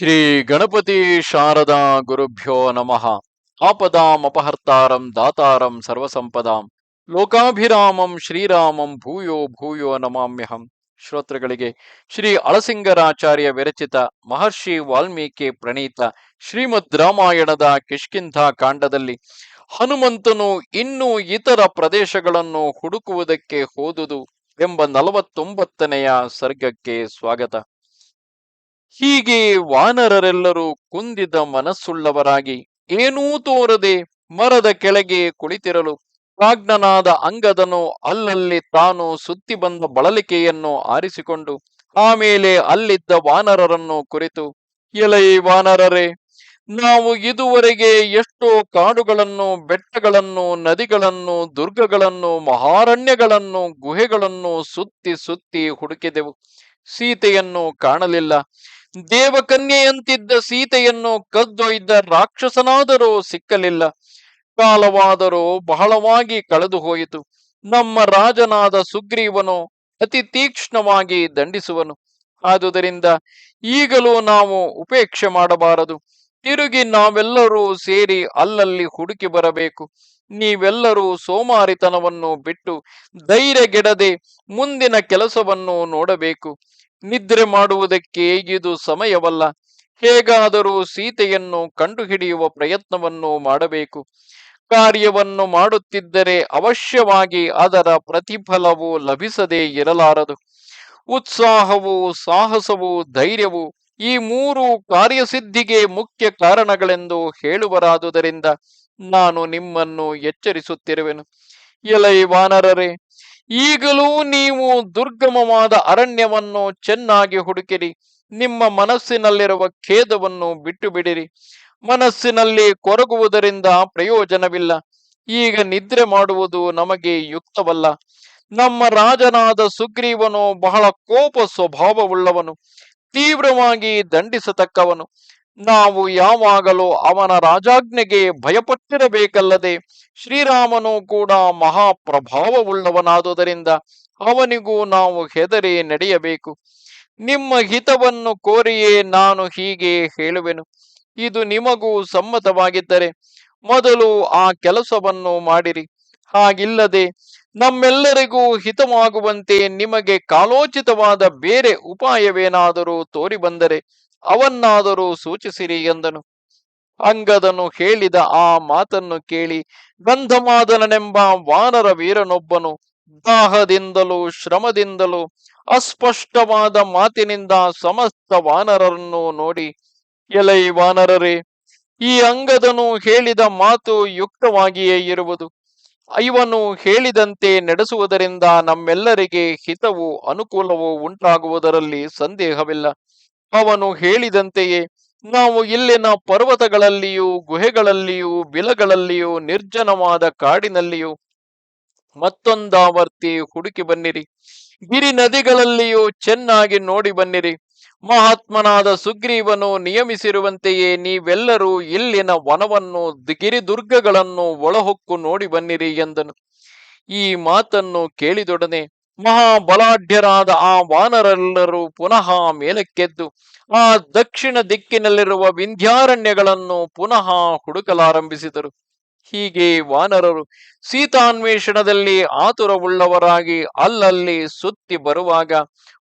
ಶ್ರೀ ಗಣಪತಿ ಶಾರದಾ ಗುರುಭ್ಯೋ ನಮಃ. ಆಪದಾಂ ಅಪಹರ್ತಾರಂ ದಾತಾರಂ ಸರ್ವಸಂಪದಾಂ. ಲೋಕಾಭಿರಾಮಂ ಶ್ರೀರಾಮಂ ಭೂಯೋ ಭೂಯೋ ನಮಾಮ್ಯಹಂ. ಶ್ರೋತೃಗಳಿಗೆ ಶ್ರೀ ಅಳಸಿಂಗರಾಚಾರ್ಯ ವಿರಚಿತ ಮಹರ್ಷಿ ವಾಲ್ಮೀಕಿ ಪ್ರಣೀತ ಶ್ರೀಮದ್ ರಾಮಾಯಣದ ಕಿಷ್ಕಿಂಧ ಕಾಂಡದಲ್ಲಿ ಹನುಮಂತನು ಇನ್ನೂ ಇತರ ಪ್ರದೇಶಗಳನ್ನು ಹುಡುಕುವುದಕ್ಕೆ ಹೋದುದು ಎಂಬ ನಲವತ್ತೊಂಬತ್ತನೆಯ ಸರ್ಗಕ್ಕೆ ಸ್ವಾಗತ. ಹೀಗೆ ವಾನರರೆಲ್ಲರೂ ಕುಂದಿದ ಮನಸ್ಸುಳ್ಳವರಾಗಿ ಏನೂ ತೋರದೆ ಮರದ ಕೆಳಗೆ ಕುಳಿತಿರಲು ಪ್ರಾಜ್ಞನಾದ ಅಂಗದನು ಅಲ್ಲಲ್ಲಿ ತಾನು ಸುತ್ತಿ ಬಂದ ಬಳಲಿಕೆಯನ್ನು ಆರಿಸಿಕೊಂಡು ಆಮೇಲೆ ಅಲ್ಲಿದ್ದ ವಾನರರನ್ನು ಕುರಿತು, ಎಲೈ ವಾನರರೇ, ನಾವು ಇದುವರೆಗೆ ಎಷ್ಟೋ ಕಾಡುಗಳನ್ನು, ಬೆಟ್ಟಗಳನ್ನು, ನದಿಗಳನ್ನು, ದುರ್ಗಗಳನ್ನು, ಮಹಾರಣ್ಯಗಳನ್ನು, ಗುಹೆಗಳನ್ನು ಸುತ್ತಿ ಸುತ್ತಿ ಹುಡುಕಿದೆವು. ಸೀತೆಯನ್ನು ಕಾಣಲಿಲ್ಲ. ದೇವಕನ್ಯೆಯಂತಿದ್ದ ಸೀತೆಯನ್ನು ಕದ್ದೊಯ್ದ ರಾಕ್ಷಸನಾದರೂ ಸಿಕ್ಕಲಿಲ್ಲ. ಕಾಲವಾದರೂ ಬಹಳವಾಗಿ ಕಳೆದು ಹೋಯಿತು ನಮ್ಮ ರಾಜನಾದ ಸುಗ್ರೀವನು ಅತಿ ತೀಕ್ಷ್ಣವಾಗಿ ದಂಡಿಸುವನು. ಆದುದರಿಂದ ಈಗಲೂ ನಾವು ಉಪೇಕ್ಷೆ ಮಾಡಬಾರದು. ತಿರುಗಿ ನಾವೆಲ್ಲರೂ ಸೇರಿ ಅಲ್ಲಲ್ಲಿ ಹುಡುಕಿ ಬರಬೇಕು. ನೀವೆಲ್ಲರೂ ಸೋಮಾರಿತನವನ್ನು ಬಿಟ್ಟು ಧೈರ್ಯಗೆಡದೆ ಮುಂದಿನ ಕೆಲಸವನ್ನು ನೋಡಬೇಕು. ನಿದ್ರೆ ಮಾಡುವುದಕ್ಕೆ ಇದು ಸಮಯವಲ್ಲ. ಹೇಗಾದರೂ ಸೀತೆಯನ್ನು ಕಂಡುಹಿಡಿಯುವ ಪ್ರಯತ್ನವನ್ನು ಮಾಡಬೇಕು. ಕಾರ್ಯವನ್ನು ಮಾಡುತ್ತಿದ್ದರೆ ಅವಶ್ಯವಾಗಿ ಅದರ ಪ್ರತಿಫಲವು ಲಭಿಸದೇ ಇರಲಾರದು. ಉತ್ಸಾಹವು, ಸಾಹಸವು, ಧೈರ್ಯವು ಈ ಮೂರು ಕಾರ್ಯಸಿದ್ಧಿಗೆ ಮುಖ್ಯ ಕಾರಣಗಳೆಂದು ಹೇಳುವರಾದುದರಿಂದ ನಾನು ನಿಮ್ಮನ್ನು ಎಚ್ಚರಿಸುತ್ತಿರುವೆನು. ಎಲೈ ವಾನರರೇ ಈಗಲೂ ನೀವು ದುರ್ಗಮವಾದ ಅರಣ್ಯವನ್ನು ಚೆನ್ನಾಗಿ ಹುಡುಕಿರಿ. ನಿಮ್ಮ ಮನಸ್ಸಿನಲ್ಲಿರುವ ಖೇದವನ್ನು ಬಿಟ್ಟು ಬಿಡಿರಿ ಮನಸ್ಸಿನಲ್ಲಿ ಕೊರಗುವುದರಿಂದ ಪ್ರಯೋಜನವಿಲ್ಲ. ಈಗ ನಿದ್ರೆ ಮಾಡುವುದು ನಮಗೆ ಯುಕ್ತವಲ್ಲ. ನಮ್ಮ ರಾಜನಾದ ಸುಗ್ರೀವನು ಬಹಳ ಕೋಪ ಸ್ವಭಾವವುಳ್ಳವನು. ತೀವ್ರವಾಗಿ ದಂಡಿಸತಕ್ಕವನು. ನಾವು ಯಾವಾಗಲೂ ಅವನ ರಾಜಾಜ್ಞೆಗೆ ಭಯಪಟ್ಟಿರಬೇಕಲ್ಲದೆ ಶ್ರೀರಾಮನು ಕೂಡ ಮಹಾಪ್ರಭಾವವುಳ್ಳವನಾದುದರಿಂದ ಅವನಿಗೂ ನಾವು ಹೆದರಿ ನಡೆಯಬೇಕು. ನಿಮ್ಮ ಹಿತವನ್ನು ಕೋರಿಯೇ ನಾನು ಹೀಗೆ ಹೇಳುವೆನು. ಇದು ನಿಮಗೂ ಸಮ್ಮತವಾಗಿದ್ದರೆ ಮೊದಲು ಆ ಕೆಲಸವನ್ನು ಮಾಡಿರಿ. ಹಾಗಿಲ್ಲದೆ ನಮ್ಮೆಲ್ಲರಿಗೂ ಹಿತವಾಗುವಂತೆ ನಿಮಗೆ ಕಾಲೋಚಿತವಾದ ಬೇರೆ ಉಪಾಯವೇನಾದರೂ ತೋರಿ ಬಂದರೆ ಅವನ್ನಾದರೂ ಸೂಚಿಸಿರಿ ಎಂದನು. ಅಂಗದನು ಹೇಳಿದ ಆ ಮಾತನ್ನು ಕೇಳಿ ಗಂಧಮಾದನನೆಂಬ ವಾನರ ವೀರನೊಬ್ಬನು ದಾಹದಿಂದಲೂ ಶ್ರಮದಿಂದಲೂ ಅಸ್ಪಷ್ಟವಾದ ಮಾತಿನಿಂದ ಸಮಸ್ತ ವಾನರರನ್ನು ನೋಡಿ, ಎಲೈ ವಾನರರೇ, ಈ ಅಂಗದನು ಹೇಳಿದ ಮಾತು ಯುಕ್ತವಾಗಿಯೇ ಇರುವುದು. ಇವನು ಹೇಳಿದಂತೆ ನಡೆಸುವುದರಿಂದ ನಮ್ಮೆಲ್ಲರಿಗೆ ಹಿತವು ಅನುಕೂಲವೂ ಉಂಟಾಗುವುದರಲ್ಲಿ ಸಂದೇಹವಿಲ್ಲ. ಅವನು ಹೇಳಿದಂತೆಯೇ, ನಾವು ಇಲ್ಲಿನ ಪರ್ವತಗಳಲ್ಲಿಯೂ, ಗುಹೆಗಳಲ್ಲಿಯೂ, ಬಿಲಗಳಲ್ಲಿಯೂ, ನಿರ್ಜನವಾದ ಕಾಡಿನಲ್ಲಿಯೂ ಮತ್ತೊಂದಾವರ್ತಿ ಹುಡುಕಿ ಬನ್ನಿರಿ. ಗಿರಿ ನದಿಗಳಲ್ಲಿಯೂ ಚೆನ್ನಾಗಿ ನೋಡಿ ಬನ್ನಿರಿ. ಮಹಾತ್ಮನಾದ ಸುಗ್ರೀವನು ನಿಯಮಿಸಿರುವಂತೆಯೇ ನೀವೆಲ್ಲರೂ ಇಲ್ಲಿನ ವನವನ್ನು, ಗಿರಿದುರ್ಗಗಳನ್ನು ಒಳಹೊಕ್ಕು ನೋಡಿ ಬನ್ನಿರಿ ಎಂದನು. ಈ ಮಾತನ್ನು ಕೇಳಿದೊಡನೆ ಮಹಾಬಲಾಢ್ಯರಾದ ಆ ವಾನರೆಲ್ಲರೂ ಪುನಃ ಮೇಲಕ್ಕೆದ್ದು, ಆ ದಕ್ಷಿಣ ದಿಕ್ಕಿನಲ್ಲಿರುವ ವಿಂಧ್ಯಾರಣ್ಯಗಳನ್ನು ಪುನಃ ಹುಡುಕಲಾರಂಭಿಸಿದರು. ಹೀಗೆ ವಾನರರು ಸೀತಾನ್ವೇಷಣದಲ್ಲಿ ಆತುರವುಳ್ಳವರಾಗಿ ಅಲ್ಲಲ್ಲಿ ಸುತ್ತಿ ಬರುವಾಗ,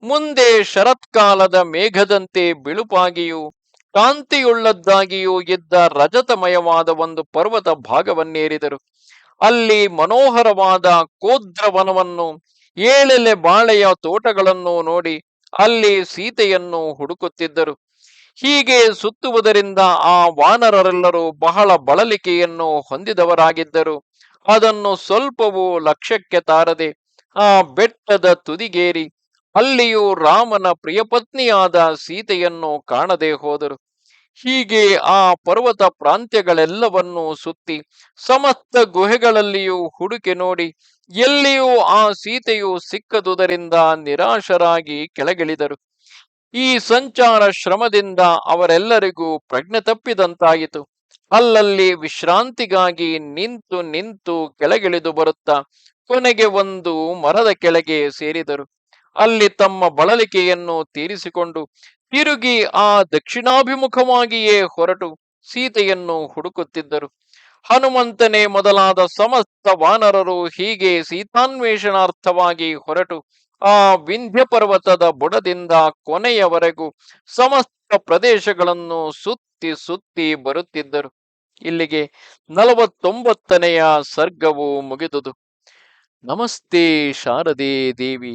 ಮುಂದೆ ಶರತ್ಕಾಲದ ಮೇಘದಂತೆ ಬಿಳುಪಾಗಿಯೂ, ಕಾಂತಿಯುಳ್ಳದ್ದಾಗಿಯೂ ಇದ್ದ ರಜತಮಯವಾದ ಒಂದು ಪರ್ವತ ಭಾಗವನ್ನೇರಿದರು. ಅಲ್ಲಿ ಮನೋಹರವಾದ ಕೋದ್ರವನವನ್ನು ಏಳೆಲೆ ಬಾಳೆಯ ತೋಟಗಳನ್ನು ನೋಡಿ ಅಲ್ಲಿ ಸೀತೆಯನ್ನು ಹುಡುಕುತ್ತಿದ್ದರು. ಹೀಗೆ ಸುತ್ತುವುದರಿಂದ ಆ ವಾನರರೆಲ್ಲರೂ ಬಹಳ ಬಳಲಿಕೆಯನ್ನು ಹೊಂದಿದವರಾಗಿದ್ದರು. ಅದನ್ನು ಸ್ವಲ್ಪವೂ ಲಕ್ಷ್ಯಕ್ಕೆ ತಾರದೆ ಆ ಬೆಟ್ಟದ ತುದಿಗೇರಿ ಅಲ್ಲಿಯೂ ರಾಮನ ಪ್ರಿಯಪತ್ನಿಯಾದ ಸೀತೆಯನ್ನು ಕಾಣದೆ ಹೋದರು. ಹೀಗೆ ಆ ಪರ್ವತ ಪ್ರಾಂತ್ಯಗಳೆಲ್ಲವನ್ನೂ ಸುತ್ತಿ ಸಮಸ್ತ ಗುಹೆಗಳಲ್ಲಿಯೂ ಹುಡುಕಿ ನೋಡಿ ಎಲ್ಲಿಯೂ ಆ ಸೀತೆಯು ಸಿಕ್ಕದುದರಿಂದ ನಿರಾಶರಾಗಿ ಕೆಳಗಿಳಿದರು. ಈ ಸಂಚಾರ ಶ್ರಮದಿಂದ ಅವರೆಲ್ಲರಿಗೂ ಪ್ರಜ್ಞೆ ತಪ್ಪಿದಂತಾಯಿತು. ಅಲ್ಲಲ್ಲಿ ವಿಶ್ರಾಂತಿಗಾಗಿ ನಿಂತು ನಿಂತು ಕೆಳಗಿಳಿದು ಬರುತ್ತಾ ಕೊನೆಗೆ ಒಂದು ಮರದ ಕೆಳಗೆ ಸೇರಿದರು. ಅಲ್ಲಿ ತಮ್ಮ ಬಳಲಿಕೆಯನ್ನು ತೀರಿಸಿಕೊಂಡು ತಿರುಗಿ ಆ ದಕ್ಷಿಣಾಭಿಮುಖವಾಗಿಯೇ ಹೊರಟು ಸೀತೆಯನ್ನು ಹುಡುಕುತ್ತಿದ್ದರು. ಹನುಮಂತನೇ ಮೊದಲಾದ ಸಮಸ್ತ ವಾನರರು ಹೀಗೆ ಸೀತಾನ್ವೇಷಣಾರ್ಥವಾಗಿ ಹೊರಟು ಆ ವಿಂಧ್ಯ ಪರ್ವತದ ಬುಡದಿಂದ ಕೊನೆಯವರೆಗೂ ಸಮಸ್ತ ಪ್ರದೇಶಗಳನ್ನು ಸುತ್ತಿ ಸುತ್ತಿ ಬರುತ್ತಿದ್ದರು. ಇಲ್ಲಿಗೆ ನಲವತ್ತೊಂಬತ್ತನೆಯ ಸರ್ಗವು ಮುಗಿದುದು. ನಮಸ್ತೆ ಶಾರದೇ ದೇವಿ.